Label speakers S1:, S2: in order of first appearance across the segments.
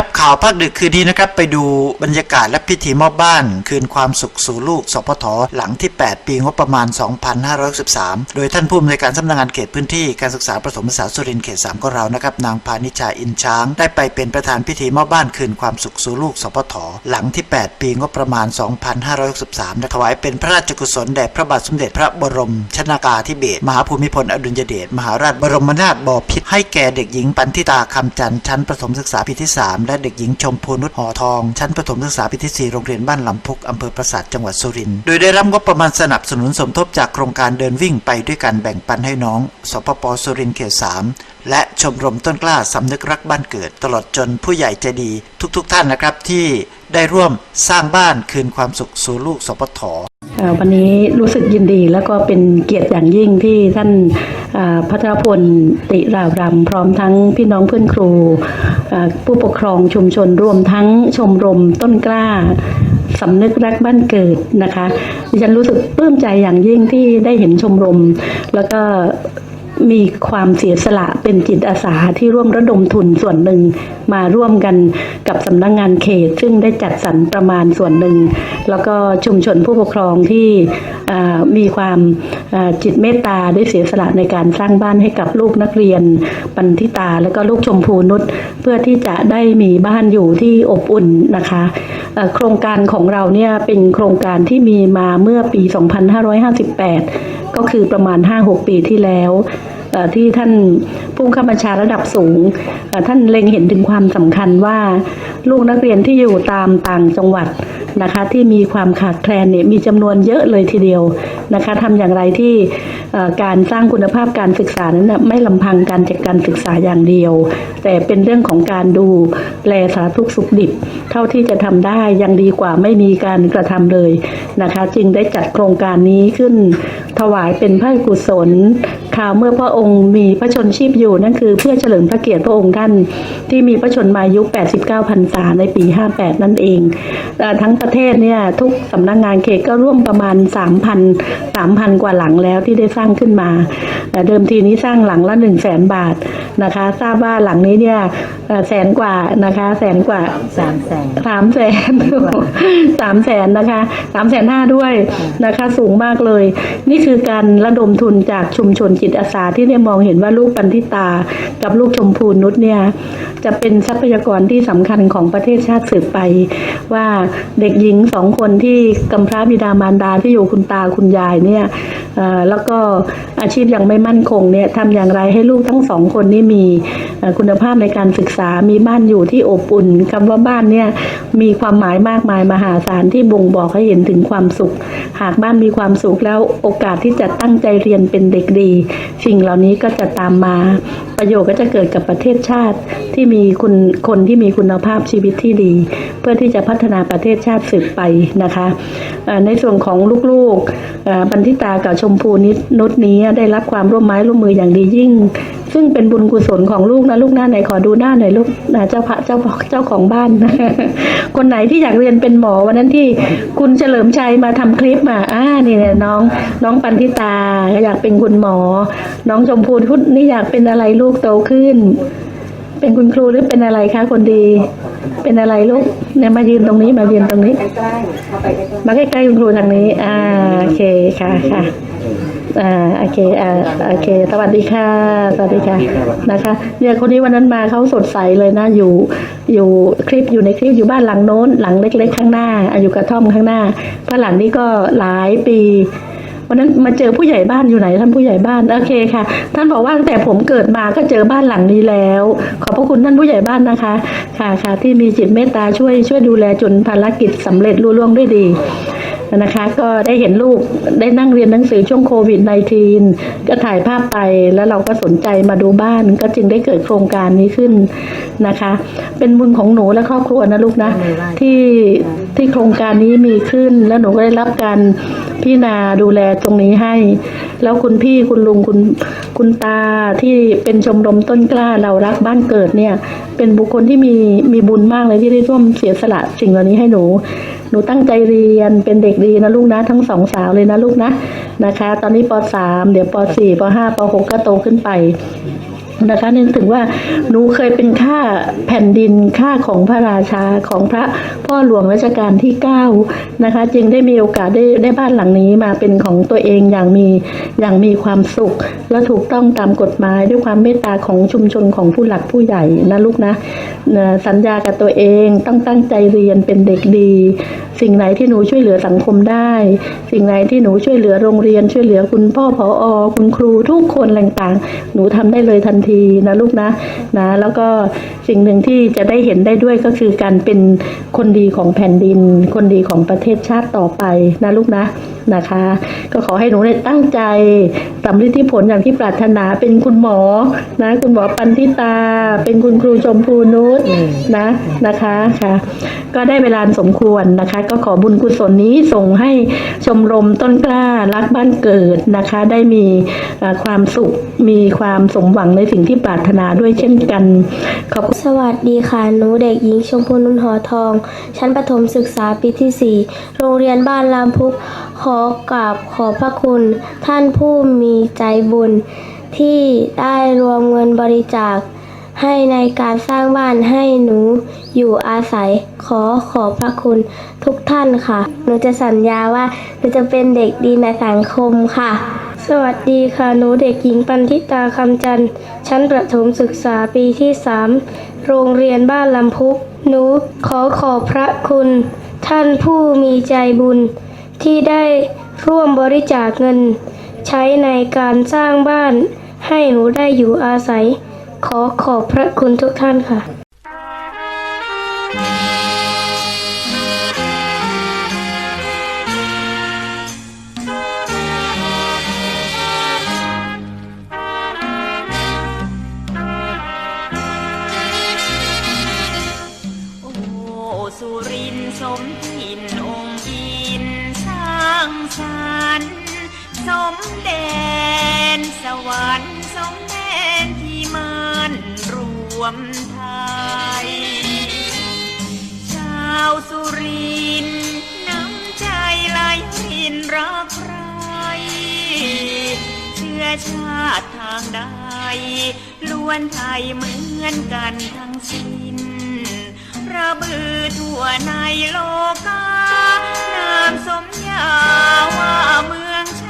S1: Yep. ข่าวภาคดึกคืนนี้นะครับไปดูบรรยากาศและพิธีมอบบ้าน คืนความสุขสู่ลูกสพทหลังที่ 8 ปีงบประมาณ 2563 โดยท่านผู้อำนวยการสำนักงานเขตพื้นที่การศึกษาประถมศึกษาสุรินทร์เขต3ก็เรานะครับนางพานิชาอินช้าง ได้ไปเป็นประธานพิธีมอบบ้านคืนความสุขสู่ลูกสพทหลังที่ 8 ปีงบประมาณ 2563ถวายเป็นพระราชกุศลแด่พระบาทสมเด็จพระบรมชนากาธิเบศรมหาภูมิพลอดุลยเดชมหาราชบรมนาถบพิตรให้แก่เด็กหญิงปันธิตาคำจันทร์ชั้นประถมศึกษาปีที่ 3 และเด็กหญิงชมพูนุชหอทอง ชั้นประถมศึกษาปีที่ 4 โรงเรียนบ้านลำพุกอำเภอปราสาทจังหวัดสุรินทร์โดยได้รับงบประมาณสนับสนุนสมทบจากโครงการเดินวิ่งไปด้วยกันแบ่งปันให้น้อง สปปสุรินทร์เขต3และชมรมต้นกล้าสำนึกรักบ้านเกิด ตลอดจนผู้ใหญ่ใจดีทุก ๆทท่านนะครับที่ ได้ร่วมสร้างบ้านคืนความสุขสู่ลูกสปท
S2: วันนี้รู้สึกยินดีแล้วก็เป็นเกียรติอย่างยิ่งที่ท่านพัทรพลติราวรำพร้อมทั้งพี่น้องเพื่อนครู ผู้ปกครองชุมชนรวมทั้งชมรมต้นกล้าสำนึกรักบ้านเกิดนะคะดิฉันรู้สึกปลื้มใจอย่างยิ่งที่ได้เห็นชมรม แล้วก็ มีความเสียสละเป็นจิตอาสาที่ร่วมระดมทุนส่วนหนึ่ง มาร่วมกันกับสำนักงงานเขต ซึ่งได้จัดสรรประมาณส่วนหนึ่ง แล้วก็ชุมชนผู้ปกครองที่มีความจิตเมตตาได้เสียสละในการสร้างบ้านให้กับลูกนักเรียนปันทิตา และก็ลูกชมพูนุชเพื่อที่จะได้มีบ้านอยู่ที่อบอุ่นนะคะโครงการของเราเนี่ยเป็นโครงการที่มีมาเมื่อปี 2558 ก็คือประมาณ 5-6 ปีที่แล้ว ที่ท่านผู้ข้าบัญชาระดับสูง ท่านเล็งเห็นถึงความสำคัญว่า ลูกนักเรียนที่อยู่ตามต่างจังหวัดนะคะที่มีความขาดแคลนเนี่ยมีจำนวนเยอะเลยทีเดียวนะคะทำอย่างไรที่การสร้างคุณภาพการศึกษานั้นไม่ลำพังการจัดการศึกษาอย่างเดียว แต่เป็นเรื่องของการดูแลสารทุกสุขดิบ เท่าที่จะทำได้ยังดีกว่าไม่มีการกระทำเลยนะคะ จึงได้จัดโครงการนี้ขึ้นถวายเป็นพระกุศล ข่าวเมื่อพระองค์มีพระชนชีพอยู่นั่นคือเพื่อเฉลิมพระเกียรติพระองค์ท่านที่มีพระชนมายุ 89พรรษาในปี 58 นั่นเองเอ่อทั้งประเทศเนี่ยทุกสำนักงานเขตก็ร่วมประมาณ 3,000 3,000 กว่าหลังแล้วที่ได้สร้างขึ้นมาเอ่อเดิมทีนี้สร้างหลังละ 1 0 0 0 0แสนบาทนะคะ ทราบว่าหลังนี้เนี่ยเอ่อแสนกว่านะคะแสนกว่า
S3: สามแสน
S2: สามแสนสามแสนนะคะสามแสนห้าด้วยนะคะ สูงมากเลย นี่คือการระดมทุนจากชุมชนจิตอาสาที่ได้มองเห็นว่าลูกปันทิตา กับลูกชมพูนุชเนี่ยจะเป็นทรัพยากรที่สำคัญของประเทศชาติสืบไป ว่าเด็กหญิงสองคนที่กำพร้าบิดามารดาที่อยู่คุณตาคุณยายเนี่ยแล้วก็อาชีพยังไม่มั่นคงเนี่ยทำอย่างไรให้ลูกทั้งสองคนนี้มีคุณภาพในการศึกษามีบ้านอยู่ที่อบอุ่นคำว่าบ้านเนี่ยมีความหมายมากมายมหาศาลที่บ่งบอกให้เห็นถึงความสุข หากบ้านมีความสุขแล้วโอกาสที่จะตั้งใจเรียนเป็นเด็กดีสิ่งเหล่านี้ก็จะตามมา ประโยชน์ก็จะเกิดกับประเทศชาติที่มีคุณคนที่มีคุณภาพชีวิตที่ดี เพื่อที่จะพัฒนาประเทศชาติสืบไปนะคะในส่วนของลูกๆบันทิตากับชมพูนิดนุชนี้ได้รับความร่วมไม้ร่วมมืออย่างดียิ่ง ซึ่งเป็นบุญกุศลของลูกนะลูกหน้าไหนขอดูหน้าหน่อยลูกนะเจ้าพระเจ้าเจ้าของบ้าน คนไหนที่อยากเรียนเป็นหมอวันนั้นที่คุณเฉลิมชัยมาทำคลิปมาอ่านี่เนี่ยน้องน้องปันทิตาอยากเป็นคุณหมอน้องชมพูพุทธนี่อยากเป็นอะไรลูกโตขึ้น เป็นคุณครูหรือเป็นอะไรคะคนดี เป็นอะไรลูกเนี่ยมายืนตรงนี้มายืนตรงนี้
S3: ใกล้ๆเข้าใกล้
S2: มาใกล้ๆคุณครูทางนี้ อ่าโอเคค่ะค่ะอ่าโอเคอ่าโอเค สวัสดีค่ะ สวัสดีค่ะนะคะเนี่ยคนนี้วันนั้นมาเขาสดใสเลยนะอยู่ อยู่คลิปอยู่ในคลิปอยู่บ้านหลังโน้น หลังเล็ก ๆ ข้างหน้าอยู่กระท่อมข้างหน้าบ้าหลังนี้ก็หลายปี วันนั้นมาเจอผู้ใหญ่บ้านอยู่ไหนท่านผู้ใหญ่บ้านโอเคค่ะ ท่านบอกว่าตั้งแต่ผมเกิดมาก็เจอบ้านหลังนี้แล้ว ขอบพระคุณท่านผู้ใหญ่บ้านนะคะ ค่ะค่ะที่มีจิตเมตตาช่วยช่วยดูแลจนภารกิจสำเร็จลุล่วงด้วยดี นะคะก็ได้เห็นลูกได้นั่งเรียนหนังสือช่วงโควิด -19 ก็ถ่ายภาพไปแล้วเราก็สนใจมาดูบ้าน ก็จึงได้เกิดโครงการนี้ขึ้นนะคะ เป็นบุญของหนูและครอบครัวนะลูกนะ ที่ที่โครงการนี้มีขึ้น แล้วหนูก็ได้รับการพี่นาดูแลตรงนี้ให้ แล้วคุณพี่คุณลุงคุณคุณตาที่เป็นชมรมต้นกล้าเรารักบ้านเกิดเนี่ย เป็นบุคคลที่มีมีบุญมากเลยที่ได้ร่วมเสียสละสิ่งเหล่านี้ให้หนู หนูตั้งใจเรียนเป็นเด็กดีนะลูกนะทั้งสองสาวเลยนะลูกนะนะคะ ตอนนี้ป .3 เดี๋ยวป .4 ป .5 ป .6 ก็โตขึ้นไป นะคะนึกถึงว่าหนูเคยเป็นข้าแผ่นดินข้าของพระราชาของพระพ่อหลวงรัชกาลที่9นะคะจึงได้มีโอกาสได้ได้บ้านหลังนี้มาเป็นของตัวเองอย่างมีอย่างมีความสุข และถูกต้องตามกฎหมายด้วยความเมตตาของชุมชนของผู้หลักผู้ใหญ่นะลูกนะสัญญากับตัวเองต้องตั้งใจเรียนเป็นเด็กดี สิ่งไหนที่หนูช่วยเหลือสังคมได้ สิ่งไหนที่หนูช่วยเหลือโรงเรียนช่วยเหลือคุณพ่อผออคุณครูทุกคนต่างๆหนูทำได้เลยทันทีนะลูกนะนะ แล้วก็สิ่งหนึ่งที่จะได้เห็นได้ด้วยก็คือการเป็นคนดีของแผ่นดิน คนดีของประเทศชาติต่อไปนะลูกนะ นะคะ ก็ขอให้หนูได้ตั้งใจสำเร็จที่ผลอย่างที่ปรารถนาเป็นคุณหมอนะ คุณหมอปันทิตา เป็นคุณครูชมพูนุชนะนะคะค่ะ ก็ได้เวลาสมควรนะคะ ก็ขอบุญกุศลนี้ส่งให้ชมรมต้นกล้ารักบ้านเกิดนะคะ ได้มีเอ่อความสุขมีความสมหวังในสิ่งที่ปรารถนาด้วยเช่นกันขอบคุณ
S3: สวัสดีค่ะหนูเด็กหญิงชมพูนุนหอทอง ชั้นประถมศึกษาปีที่ 4 โรงเรียนบ้านลามพุกขอกราบขอบพระคุณ ท่านผู้มีใจบุญ ที่ได้รวมเงินบริจาค ให้ในการสร้างบ้านให้หนูอยู่อาศัยขอขอบพระคุณทุกท่านค่ะ หนูจะสัญญาว่าหนูจะเป็นเด็กดีในสังคมค่ะ สวัสดีค่ะ หนูเด็กหญิงปันทิตาคำจันทร์ชั้นประถมศึกษาปีที่3โรงเรียนบ้านลำพุก หนูขอขอบพระคุณ ท่านผู้มีใจบุญ ที่ได้ร่วมบริจาคเงิน ใช้ในการสร้างบ้าน ให้หนูได้อยู่อาศัย ขอขอบพระคุณทุกท่านค่ะ
S4: สมเด็จสวรรค์สมเด็จที่มันรวมไทย ชาวสุรินน้ำใจไหลรินรักใคร เชื้อชาติทางใดล้วนไทยเหมือนกันทั้งสิ้นระบือทั่วในโลกา นามสมญาว่าเมืองชา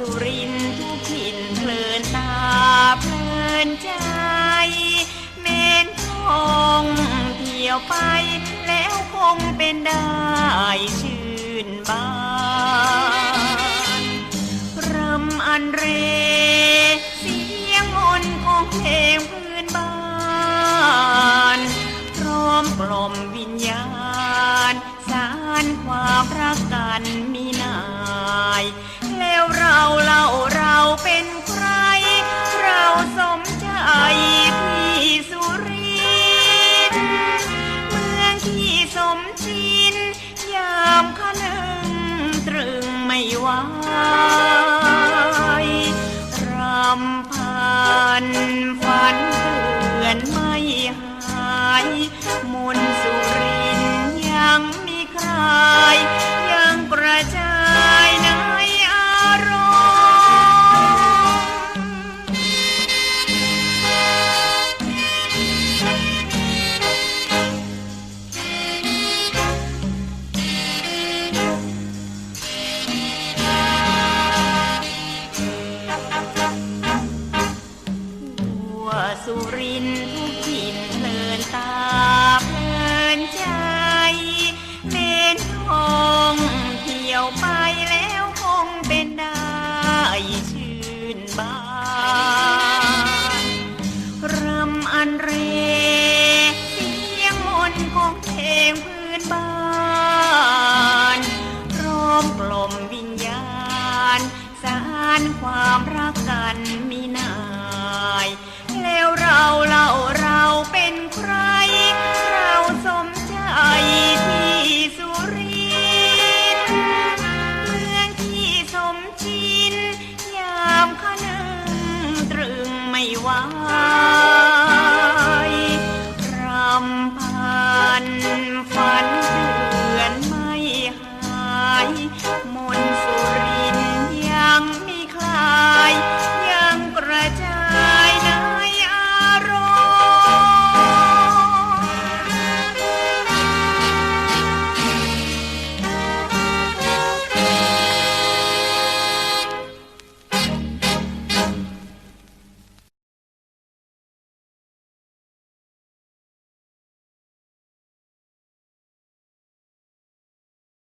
S4: สุรินทร์ทุกขินเพลินตาเพลินใจ เมนทองเที่ยวไปแล้วคงเป็นได้ชื่นบานรำอันเร เสียงมนของเพลง ว